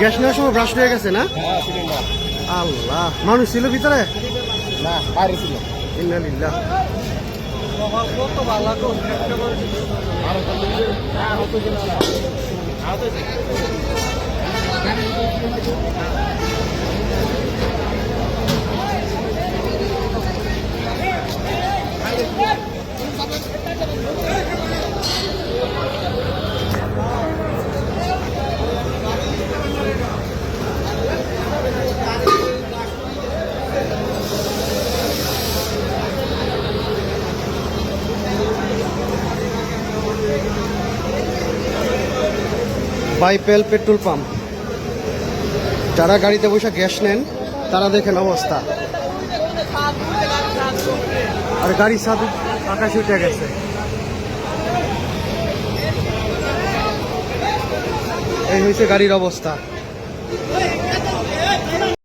Gas নেওয়ার সময় brush হয়ে গেছে না? হ্যাঁ সিলিন্ডার আল্লাহ মানুষ ছিল ভিতরে? না বাইরে ছিল। ইন্নালিল্লাহ বাইপেল পেট্রোল পাম্প। যারা গাড়িতে বসে গ্যাস নেন, তারা দেখেন অবস্থা। আর গাড়ি সাথে আকাশে উঠে গেছে। এই হয়েছে গাড়ির অবস্থা।